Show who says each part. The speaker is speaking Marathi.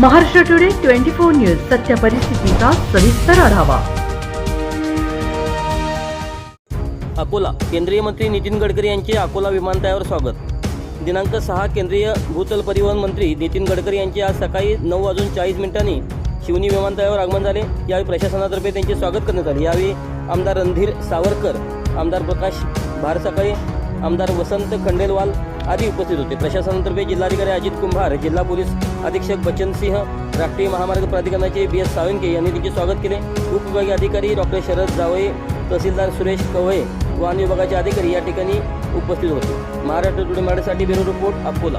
Speaker 1: Maharashtra today twenty four news सत्य परिस्थितीचा सविस्तर आढावा.
Speaker 2: अकोला केंद्रीय मंत्री नितीन गडकरी यांचे अकोला विमानतळावर स्वागत. दिनांक सहा केंद्रीय भूतल परिवहन मंत्री नितीन गडकरी यांचे आज सकाळी नऊ वाजून चाळीस मिनिटांनी शिवनी विमानतळावर आगमन झाले. यावेळी प्रशासनातर्फे त्यांचे स्वागत करण्यात आले. यावेळी आमदार रणधीर सावरकर आमदार प्रकाश भारसकाळे आमदार वसंत खंडेलवाल आदी उपस्थित होते. प्रशासनातर्फे जिल्हाधिकारी अजित कुंभार जिल्हा पोलीस अधीक्षक बच्चन सिंह राष्ट्रीय महामार्ग प्राधिकरणाचे बी एस सावंके यांनी त्यांचे स्वागत केले. उपविभागीय अधिकारी डॉक्टर शरद जावळे तहसीलदार सुरेश कवळे वन विभागाचे अधिकारी या ठिकाणी उपस्थित होते. महाराष्ट्र टुडे मराठीसाठी ब्युरो रिपोर्ट अकोला.